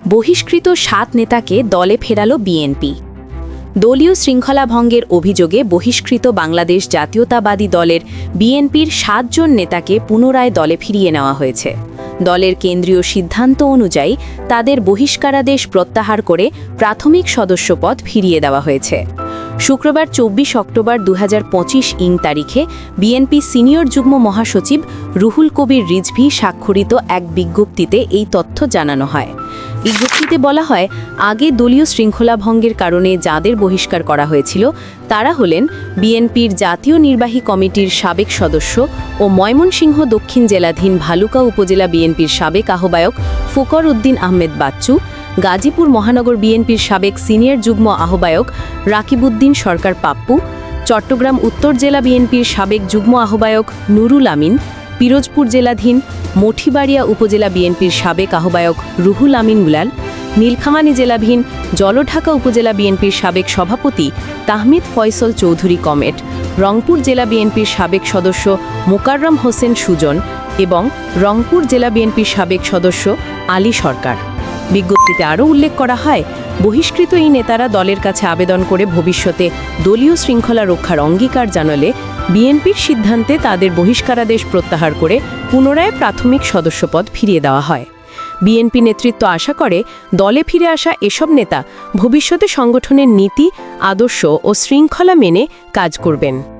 বহিষ্কৃত সাত নেতাকে দলে ফেরালো বিএনপি। দলীয় শৃঙ্খলা ভঙ্গের অভিযোগে বহিষ্কৃত বাংলাদেশ জাতীয়তাবাদী দলের বিএনপির সাতজন নেতাকে পুনরায় দলে ফিরিয়ে নেওয়া হয়েছে। দলের কেন্দ্রীয় সিদ্ধান্ত অনুযায়ী তাদের বহিষ্কারাদেশ প্রত্যাহার করে প্রাথমিক সদস্যপদ ফিরিয়ে দেওয়া হয়েছে। শুক্রবার চব্বিশ অক্টোবর দু হাজার পঁচিশ ইং তারিখে বিএনপি সিনিয়র যুগ্ম মহাসচিব রুহুল কবির রিজভি স্বাক্ষরিত এক বিজ্ঞপ্তিতে এই তথ্য জানানো হয়। বিজ্ঞপ্তিতে বলা হয়, আগে দলীয় শৃঙ্খলা ভঙ্গের কারণে যাদের বহিষ্কার করা হয়েছিল, তারা হলেন বিএনপির জাতীয় নির্বাহী কমিটির সাবেক সদস্য ও ময়মনসিংহ দক্ষিণ জেলাধীন ভালুকা উপজেলা বিএনপির সাবেক আহ্বায়ক ফোকর উদ্দিন আহমেদ বাচ্চু, গাজীপুর মহানগর বিএনপির সাবেক সিনিয়র যুগ্ম আহ্বায়ক রাকিবউদ্দিন সরকার পাপ্পু, চট্টগ্রাম উত্তর জেলা বিএনপির সাবেক যুগ্ম আহ্বায়ক নুরুল আমিন পিরোজপুর জেলাধীন মঠিবাড়িয়া উপজেলা বিএনপির সাবেক আহ্বায়ক রুহুল আমিন উলাল নীলখামানী জেলাধীন জলঢাকা উপজেলা বিএনপির সাবেক সভাপতি তাহমিদ ফয়সল চৌধুরী কমেট, রংপুর জেলা বিএনপির সাবেক সদস্য মোকাররম হোসেন সুজন এবং রংপুর জেলা বিএনপির সাবেক সদস্য আলী সরকার। বিজ্ঞপ্তিতে আরও উল্লেখ করা হয় বহিষ্কৃত এই নেতারা দলের কাছে আবেদন করে ভবিষ্যতে দলীয় শৃঙ্খলা রক্ষার অঙ্গীকার জানালে বিএনপির সিদ্ধান্তে তাদের বহিষ্কারাদেশ প্রত্যাহার করে পুনরায় প্রাথমিক সদস্যপদ ফিরিয়ে দেওয়া হয়। বিএনপি নেতৃত্ব আশা করে দলে ফিরে আসা এসব নেতা ভবিষ্যতে সংগঠনের নীতি, আদর্শ ও শৃঙ্খলা মেনে কাজ করবেন।